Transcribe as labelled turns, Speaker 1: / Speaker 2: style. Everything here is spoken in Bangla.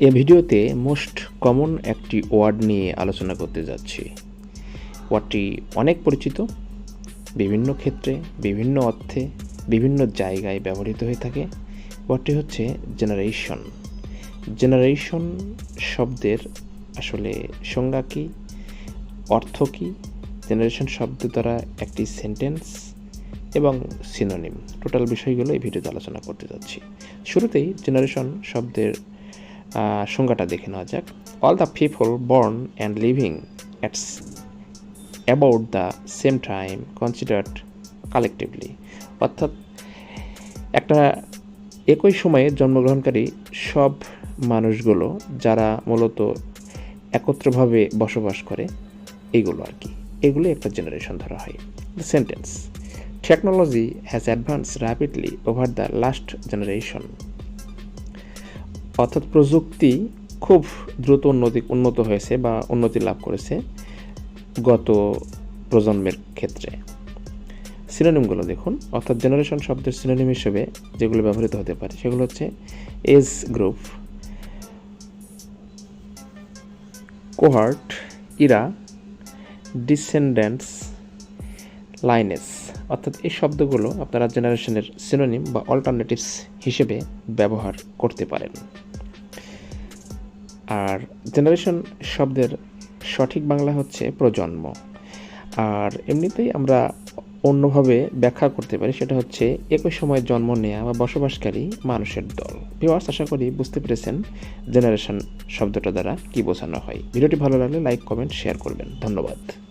Speaker 1: এ ভিডিওতে মোস্ট কমন একটি ওয়ার্ড নিয়ে আলোচনা করতে যাচ্ছি। ওয়ার্ডটি অনেক পরিচিত, বিভিন্ন ক্ষেত্রে, বিভিন্ন অর্থে, বিভিন্ন জায়গায় ব্যবহৃত হয়ে থাকে। ওয়ার্ডটি হচ্ছে জেনারেশন। জেনারেশন শব্দের আসলে সংজ্ঞা কী? অর্থ কী? জেনারেশন শব্দ দ্বারা একটি সেন্টেন্স এবং সিনোনিম। টোটাল বিষয়গুলো এই ভিডিওতে আলোচনা করতে যাচ্ছি। শুরুতেই জেনারেশন শব্দের সংজ্ঞাটা দেখে নেওয়া যাক। All the people born and living at about the same time considered collectively অর্থাৎ একটা একই সময়ে জন্মগ্রহণকারী সব মানুষগুলো যারা মূলত একত্রভাবে বসবাস করে এইগুলো আর কি। এগুলো একটা জেনারেশন ধরা হয়। The sentence technology has advance rapidly over the last generation অর্থাৎ প্রযুক্তি খুব দ্রুত উন্নতি, উন্নত হয়েছে বা উন্নতি লাভ করেছে গত প্রজন্মের ক্ষেত্রে। সিনোনিমগুলো দেখুন, অর্থাৎ জেনারেশন শব্দের সিনোনিম হিসেবে যেগুলো ব্যবহৃত হতে পারে, সেগুলো হচ্ছে age group, cohort, era, descendants, lineage. অর্থাৎ এই শব্দগুলো আপনারা জেনারেশনের সিনোনিম বা অল্টারনেটিভস হিসেবে ব্যবহার করতে পারেন। আর জেনারেশন শব্দের সঠিক বাংলা হচ্ছে প্রজন্ম। আর এমনিতেই আমরা অন্যভাবে ব্যাখ্যা করতে পারি, সেটা হচ্ছে একই সময় জন্ম নেওয়া বা বসবাসকারী মানুষের দল। ভিওয়ার্স আশা করি বুঝতে পেরেছেন জেনারেশন শব্দটা দ্বারা কী বোঝানো হয়। ভিডিওটি ভালো লাগলে লাইক কমেন্ট শেয়ার করবেন। ধন্যবাদ।